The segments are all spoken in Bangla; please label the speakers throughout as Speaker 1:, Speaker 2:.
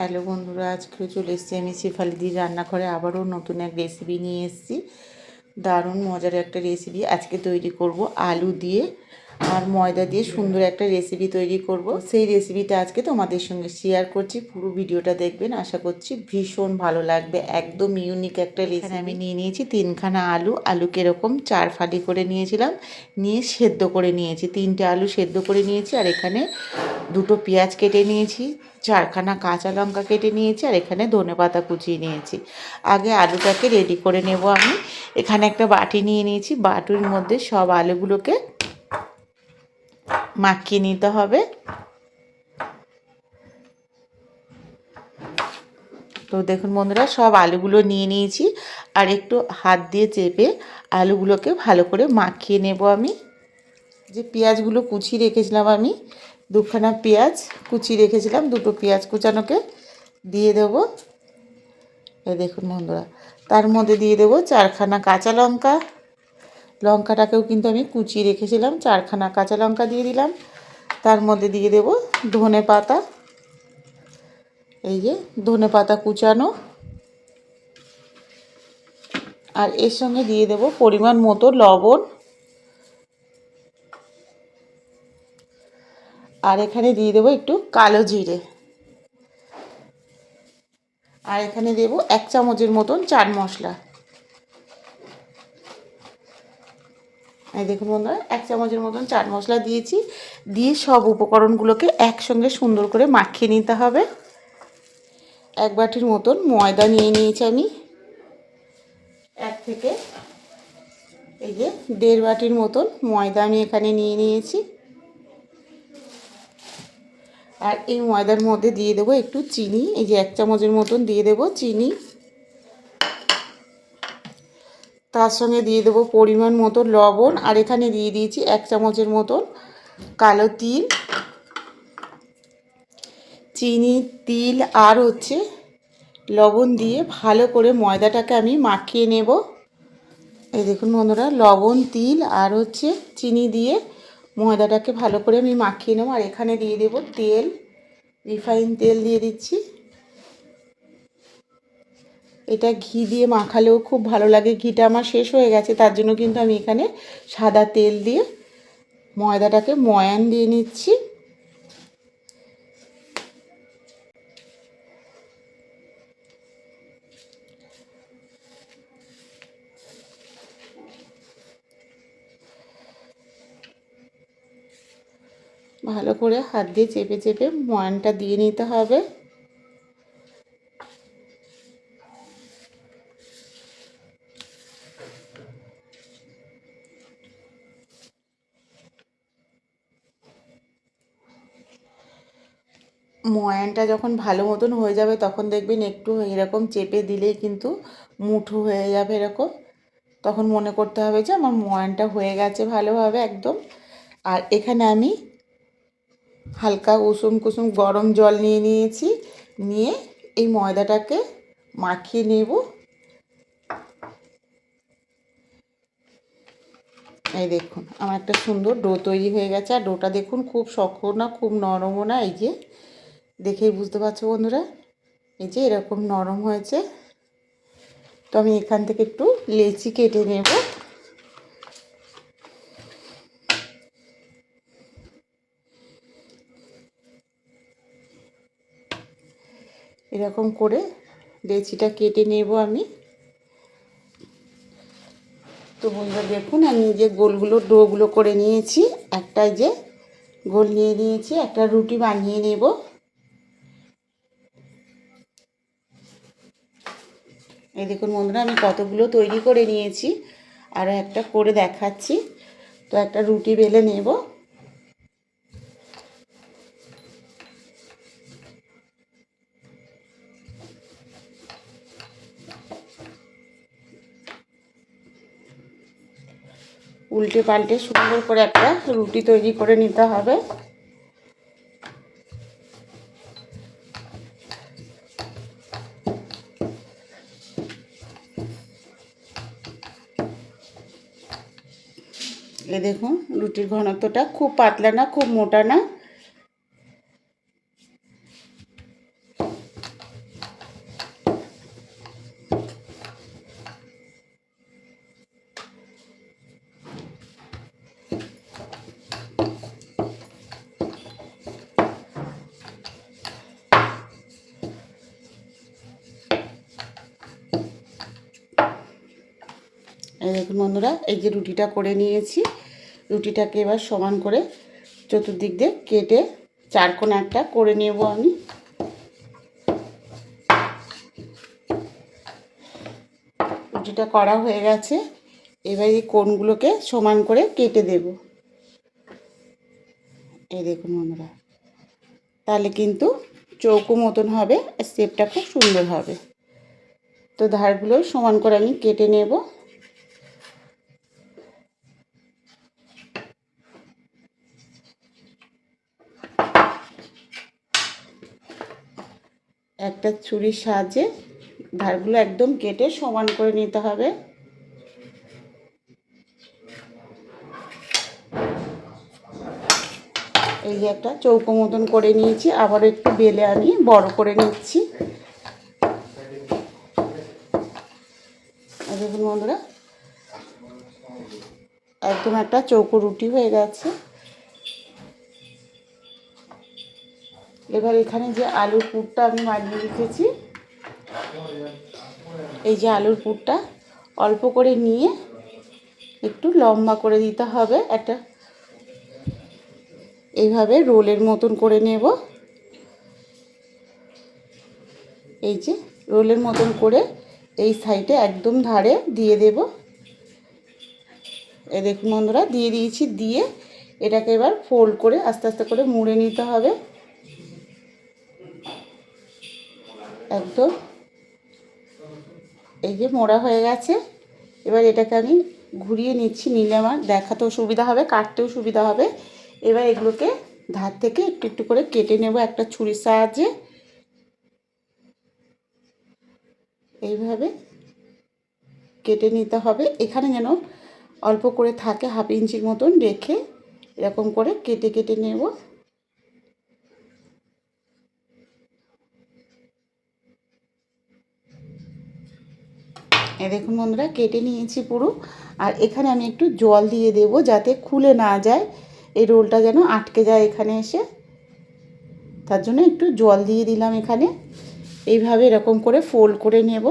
Speaker 1: হ্যালো বন্ধুরা আজকে চলে এসেছি আমি শেফালি শেফালিদির রান্নাঘরে। আবারও নতুন এক রেসিপি নিয়ে এসেছি। দারুণ মজার একটা রেসিপি আজকে তৈরি করব আলু দিয়ে। আর ময়দা দিয়ে সুন্দর একটা রেসিপি তৈরি করব। সেই রেসিপিটা আজকে তোমাদের সঙ্গে শেয়ার করছি। পুরো ভিডিওটা দেখবেন। আশা করছি ভীষণ ভালো লাগবে। একদম ইউনিক একটা রেসিপি আমি নিয়ে নিয়েছি তিনখানা আলু। আলুকে এরকম চার ফালি করে নিয়েছিলাম। নিয়ে সেদ্ধ করে নিয়েছি। তিনটে আলু সেদ্ধ করে নিয়েছি আর এখানে দুটো পেঁয়াজ কেটে নিয়েছি। চারখানা কাঁচা লঙ্কা কেটে নিয়েছি আর এখানে ধনে পাতা কুচিয়ে নিয়েছি। আগে আলুটাকে রেডি করে নেব আমি। এখানে একটা বাটি নিয়ে নিয়েছি। বাটির মধ্যে সব আলুগুলোকে মাখিয়ে নিতে হবে। তো দেখুন বন্ধুরা, সব আলুগুলো নিয়ে নিয়েছি। আর একটু হাত দিয়ে চেপে আলুগুলোকে ভালো করে মাখিয়ে নেব আমি। যে পেঁয়াজগুলো কুচি রেখেছিলাম আমি, দুখানা পেঁয়াজ কুচি রেখেছিলাম, দুটো পেঁয়াজ কুচানোকে দিয়ে দেব। এই দেখুন বন্ধুরা, তার মধ্যে দিয়ে দেব চারখানা কাঁচা লঙ্কা লঙ্কাটাকেও কিন্তু আমি কুচিয়ে রেখেছিলাম, চারখানা কাঁচা লঙ্কা দিয়ে দিলাম। তার মধ্যে দিয়ে দেব ধনে পাতা। এই যে ধনে পাতা কুচানো। আর এর সঙ্গে দিয়ে দেব পরিমাণ মতো লবণ। আর এখানে দিয়ে দেবো একটু কালো জিরে। আর এখানে দেব এক চামচের মতন চাট মশলা। এই দেখুন বন্ধুরা, এক চামচের মতন চাট মশলা দিয়েছি। দিয়ে সব উপকরণগুলোকে একসঙ্গে সুন্দর করে মাখিয়ে নিতে হবে। এক বাটির মতন ময়দা নিয়ে নিয়েছি আমি। এক থেকে এই যে দেড় বাটির মতন ময়দা আমি এখানে নিয়ে নিয়েছি। আর এই ময়দার মধ্যে দিয়ে দেবো একটু চিনি, এই যে এক চামচের মতন দিয়ে দেবো চিনি। তার সঙ্গে দিয়ে দেবো পরিমাণ মতো লবণ, আর এখানে দিয়ে দিয়েছি এক চামচের মতন কালো তিল, চিনি, তিল, আর হচ্ছে লবণ দিয়ে ভালো করে ময়দাটাকে আমি মাখিয়ে নেব। এই দেখুন বন্ধুরা, লবণ, তিল, আর হচ্ছে চিনি দিয়ে ময়দাটাকে ভালো করে আমি মাখিয়ে নেব। আর এখানে দিয়ে দেব তেল, রিফাইন তেল দিয়ে দিচ্ছি। এটা ঘি দিয়ে মাখালেও খুব ভালো লাগে। ঘিটা আমার শেষ হয়ে গেছে, তার জন্য কিন্তু আমি এখানে সাদা তেল দিয়ে ময়দাটাকে ময়ান দিয়ে নিচ্ছি। ভালো করে হাত দিয়ে চেপে চেপে ময়ানটা দিয়ে নিতে হবে। ময়ানটা যখন ভালো মতন হয়ে যাবে, তখন দেখবেন একটু এরকম চেপে দিলেই কিন্তু মুঠো হয়ে যাবে এরকম। তখন মনে করতে হবে যে আমার ময়ানটা হয়ে গেছে ভালোভাবে একদম। আর এখানে আমি হালকা উষুম কুসুম গরম জল নিয়ে নিয়েছি, নিয়ে এই ময়দাটাকে মাখিয়ে নেব। এই দেখুন, আমার একটা সুন্দর ডো তৈরি হয়ে গেছে। আর ডোটা দেখুন খুব শক্ত না, খুব নরমও না, এই যে দেখেই বুঝতে পারছ বন্ধুরা? এই যে এরকম নরম হয়েছে। তো আমি এখান থেকে একটু লেচি কেটে নেব। এরকম করে লেচিটা কেটে নেব আমি। তো বন্ধুরা দেখুন, আমি যে গোলগুলো ডোগুলো করে নিয়েছি একটা যে গোল নিয়ে নিয়েছি, একটা রুটি বানিয়ে নেব। এই দেখুন বন্ধুরা, আমি কতগুলো তৈরি করে নিয়েছি আরও একটা করে দেখাচ্ছি। তো একটা রুটি বেলে নেব। উল্টে পাল্টে সুন্দর করে একটা রুটি তৈরি করে নিতে হবে। এ দেখুন, রুটির ঘনত্বটা খুব পাতলা না, খুব মোটা না। দেখুন বন্ধুরা, এই যে রুটিটা করে নিয়েছি। রুটিটাকে এবার সমান করে চতুর্দিক দিয়ে কেটে চার কোণ একটা করে নেব আমি। রুটিটা করা হয়ে গেছে। এবার এই কোণগুলোকে সমান করে কেটে দেব। এই দেখুন আমরা তাহলে কিন্তু চৌকো মতন হবে আর শেপটা খুব সুন্দর হবে। তো ধারগুলো সমান করে আমি কেটে নেব। একটা ছুরির সাহায্যে ধারগুলো একদম কেটে সমান করে নিতে হবে। এই যে একটা চৌকো মতন করে নিয়েছি আবার একটু বেলে আমি বড় করে নিচ্ছি। দেখুন বন্ধুরা, একদম একটা চৌকো রুটি হয়ে গেছে। এবার এখানে যে আলুর পুরটা আমি বানিয়ে রেখেছি, এই যে আলুর পুরটা অল্প করে নিয়ে একটু লম্বা করে দিতে হবে, একটা এইভাবে রোলের মতন করে নেব। এই যে রোলের মতন করে এই সাইডে একদম ধারে দিয়ে দেব। এ দেখুন বন্ধুরা, দিয়ে দিয়েছি, দিয়ে এটাকে এবার ফোল্ড করে আস্তে আস্তে করে মুড়ে নিতে হবে। একদম। এই যে মোড়া হয়ে গেছে। এবার এটাকে আমি ঘুরিয়ে নিচ্ছি নিলে আমার দেখাতেও সুবিধা হবে, কাটতেও সুবিধা হবে। এবার এগুলোকে ধার থেকে একটু একটু করে কেটে নেব একটা ছুরির সাহায্যে। এইভাবে কেটে নিতে হবে। এখানে যেন অল্প করে থাকে, হাফ ইঞ্চির মতন রেখে এরকম করে কেটে কেটে নেব। এ দেখুন বন্ধুরা, কেটে নিয়েছি পুরো। আর এখানে আমি একটু জল দিয়ে দেব যাতে খুলে না যায়। এই রোলটা যেন আটকে যায় এখানে এসে। তার জন্য একটু জল দিয়ে দিলাম এখানে। এইভাবে এরকম করে ফোল্ড করে নেব।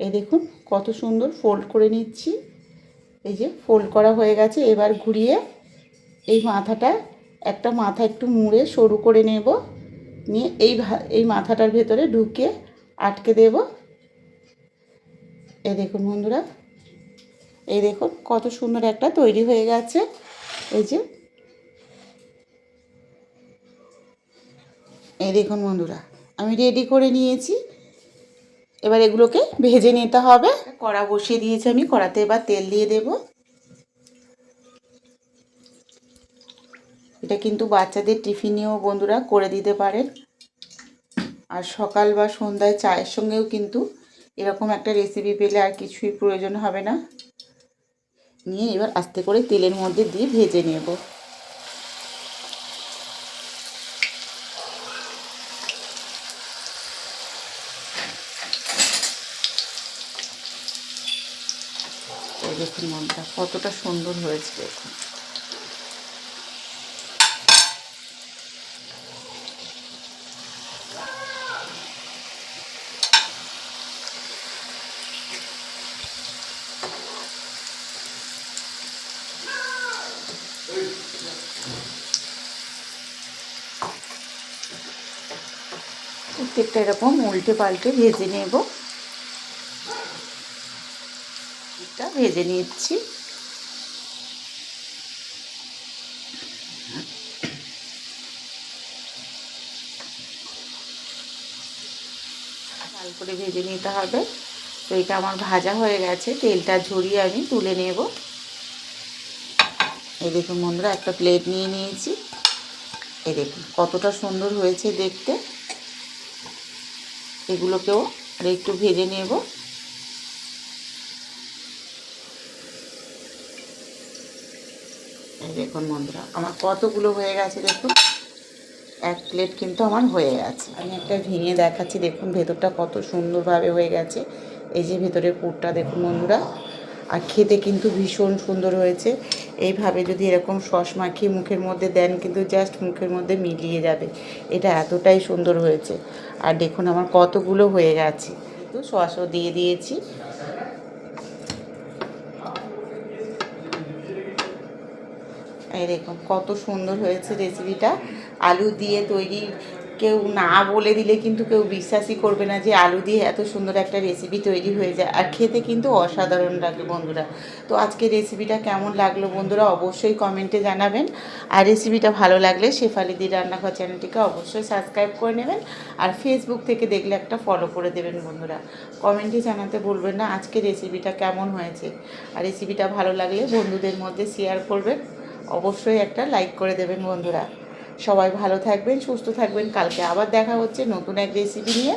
Speaker 1: এই দেখুন, কত সুন্দর ফোল্ড করে নিচ্ছি। এই যে ফোল্ড করা হয়ে গেছে, এবার ঘুরিয়ে এই মাথাটা, একটা মাথা একটু মুড়ে সরু করে নেব। নিয়ে এই এই মাথাটার ভেতরে ঢুকিয়ে আটকে দেব। এই দেখুন বন্ধুরা, এই দেখুন কত সুন্দর একটা তৈরি হয়ে গেছে। এই যে, এই দেখুন বন্ধুরা, আমি রেডি করে নিয়েছি। এবার এগুলোকে ভেজে নিতে হবে। কড়া বসিয়ে দিয়েছি আমি, কড়াতে এবার তেল দিয়ে দেব। এটা কিন্তু বাচ্চাদের টিফিনেও বন্ধুরা করে দিতে পারেন। আর সকাল বা সন্ধ্যায় চায়ের সঙ্গেও কিন্তু এরকম একটা রেসিপি পেলে আর কিছুই প্রয়োজন হবে না। নিয়ে এবার আস্তে করে তেলের মধ্যে দিয়ে ভেজে নেব। দেখুন মনটা কতটা সুন্দর হয়েছে দেখুন। প্রত্যেকটা এরকম উল্টে পাল্টে ভেজে নেব। এটা ভেজে নিচ্ছি। লাল করে ভেজে নিতে হবে। তো এটা আমার ভাজা হয়ে গেছে, তেলটা ঝরিয়ে আমি তুলে নেব। এই দেখুন বন্ধুরা, একটা প্লেট নিয়ে নিয়েছি। এই দেখুন কতটা সুন্দর হয়েছে দেখতে। এগুলোকেও আর একটু ভেজে নেব। দেখুন বন্ধুরা, আমার কতগুলো হয়ে গেছে দেখুন। এক প্লেট কিন্তু আমার হয়ে গেছে। আমি একটা ভেঙে দেখাচ্ছি, দেখুন ভেতরটা কত সুন্দরভাবে হয়ে গেছে। এই যে ভেতরের পুরটা দেখুন বন্ধুরা, আর খেতে কিন্তু ভীষণ সুন্দর হয়েছে। এইভাবে যদি এরকম সস মাখিয়ে মুখের মধ্যে দেন, কিন্তু জাস্ট মুখের মধ্যে মিলিয়ে যাবে। এটা এতটাই সুন্দর হয়েছে। আর দেখুন আমার কতগুলো হয়ে গেছে। তো সসও দিয়ে দিয়েছি। এরকম কত সুন্দর হয়েছে রেসিপিটা আলু দিয়ে তৈরি কেউ না বলে দিলে কিন্তু কেউ বিশ্বাসই করবে না যে আলু দিয়ে এত সুন্দর একটা রেসিপি তৈরি হয়ে যায়। আর খেতে কিন্তু অসাধারণ লাগে বন্ধুরা। তো আজকে রেসিপিটা কেমন লাগল বন্ধুরা অবশ্যই কমেন্টে জানাবেন। আর রেসিপিটা ভালো লাগলে শেফালি শেফালিদি রান্নাঘর চ্যানেলটিকে অবশ্যই সাবস্ক্রাইব করে নেবেন। আর ফেসবুক থেকে দেখলে একটা ফলো করে দেবেন বন্ধুরা। কমেন্টে জানাতে বলবেন না আজকে রেসিপিটা কেমন হয়েছে। আর রেসিপিটা ভালো লাগলে বন্ধুদের মধ্যে শেয়ার করবেন। অবশ্যই একটা লাইক করে দেবেন বন্ধুরা। সবাই ভালো থাকবেন সুস্থ থাকবেন। কালকে আবার দেখা হচ্ছে নতুন এক রেসিপি নিয়ে।